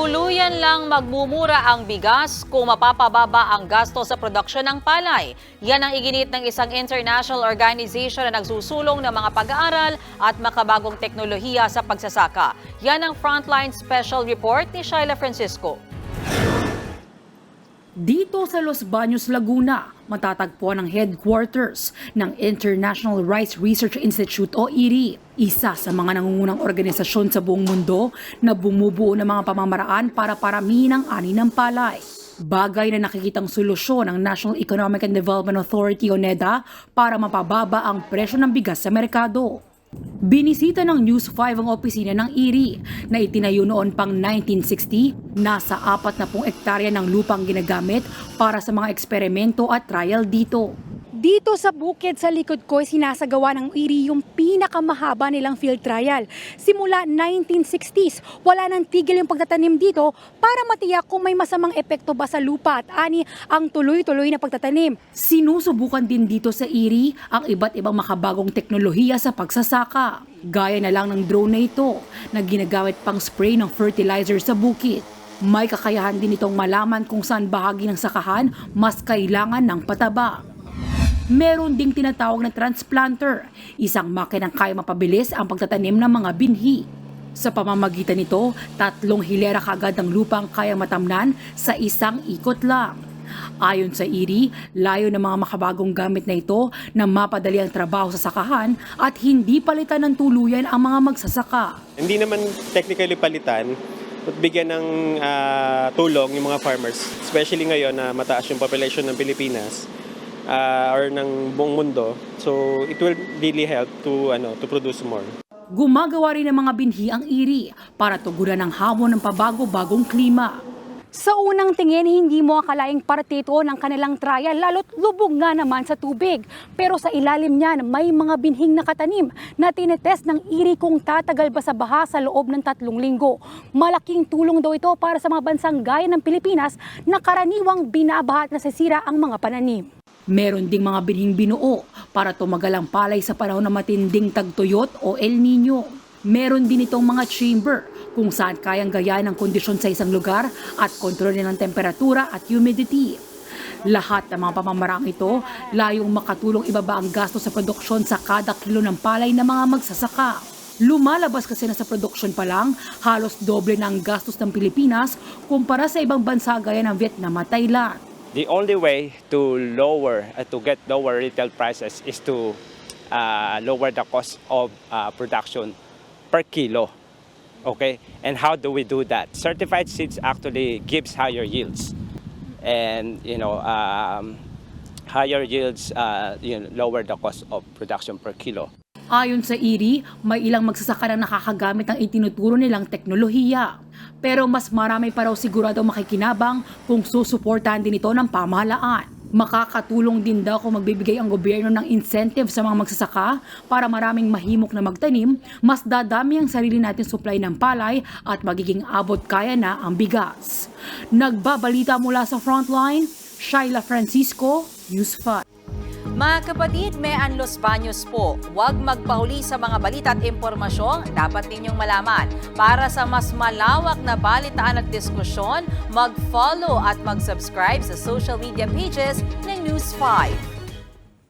Tuluyan lang magmumura ang bigas kung mapapababa ang gasto sa produksyon ng palay. Yan ang iginit ng isang international organization na nagsusulong ng mga pag-aaral at makabagong teknolohiya sa pagsasaka. Yan ang Frontline Special Report ni Shaila Francisco. Dito sa Los Baños, Laguna, matatagpuan ang headquarters ng International Rice Research Institute o IRI, isa sa mga nangungunang organisasyon sa buong mundo na bumubuo ng mga pamamaraan para paramihin ang ani ng palay. Bagay na nakikitang solusyon ng National Economic and Development Authority o NEDA para mapababa ang presyo ng bigas sa merkado. Binisita ng News 5 ang opisina ng IRI na itinayo noon pang 1960. Nasa 40 ektarya ng lupang ginagamit para sa mga eksperimento at trial dito. Dito sa bukid sa likod ko, sinasagawa ng IRI yung pinakamahaba nilang field trial. Simula 1960s, wala nang tigil yung pagtatanim dito para matiyak kung may masamang epekto ba sa lupa at ani ang tuloy-tuloy na pagtatanim. Sinusubukan din dito sa IRI ang iba't ibang makabagong teknolohiya sa pagsasaka. Gaya na lang ng drone na ito na ginagamit pang spray ng fertilizer sa bukid. May kakayahan din itong malaman kung saan bahagi ng sakahan mas kailangan ng pataba. Meron ding tinatawag na transplanter, isang makinang kaya mapabilis ang pagtatanim ng mga binhi. Sa pamamagitan nito, tatlong hilera kagad ng lupa ang kaya matamnan sa isang ikot lang. Ayon sa IRI, layo ng mga makabagong gamit na ito na mapadali ang trabaho sa sakahan at hindi palitan ng tuluyan ang mga magsasaka. Hindi naman technically palitan, but bigyan ng ah, tulong yung mga farmers. Especially ngayon na mataas yung population ng Pilipinas ah, or ng buong mundo. So it will really help to ano to produce more. Gumagawa rin ng mga binhi ang IRI para tugunan ang hamon ng pabago-bagong klima. Sa unang tingin, hindi mo akalaing parte ito ng kanilang trial, lalo't lubog nga naman sa tubig. Pero sa ilalim niyan, may mga binhing nakatanim na tinetest ng iri kung tatagal ba sa baha sa loob ng tatlong linggo. Malaking tulong daw ito para sa mga bansang gaya ng Pilipinas na karaniwang binabaha at nasisira ang mga pananim. Meron ding mga binhing binuo para tumagal ang palay sa panahon ng matinding tagtuyot o El Nino. Meron din itong mga chamber kung saan kayang gayaan ang kondisyon sa isang lugar at kontrolin ng temperatura at humidity. Lahat ng mga pamamaraang ito layong makatulong ibaba ang gasto sa produksyon sa kada kilo ng palay ng mga magsasaka. Lumalabas kasi na sa produksyon pa lang, halos doble na ang gastos ng Pilipinas kumpara sa ibang bansa gaya ng Vietnam at Thailand. The only way to lower uh, to get lower retail prices is to uh, lower the cost of uh, production per kilo okay? And how do we do that? Certified seeds actually gives higher yields. And you know um, higher yields uh, you know, lower the cost of production per kilo Ayon sa IRI, may ilang magsasaka na nakakagamit ng itinuturo nilang teknolohiya. Pero mas marami pa raw sigurado makikinabang kung susuportahan din ito ng pamahalaan. Makakatulong din daw kung magbibigay ang gobyerno ng incentive sa mga magsasaka para maraming mahimok na magtanim, mas dadami ang sarili natin supply ng palay at magiging abot kaya na ang bigas. Nagbabalita mula sa Frontline, Shaila Francisco, News 5. Mga kapatid, may Los Baños po. Huwag magpahuli sa mga balita at impormasyong dapat ninyong malaman. Para sa mas malawak na balitaan at diskusyon, mag-follow at mag-subscribe sa social media pages ng News 5.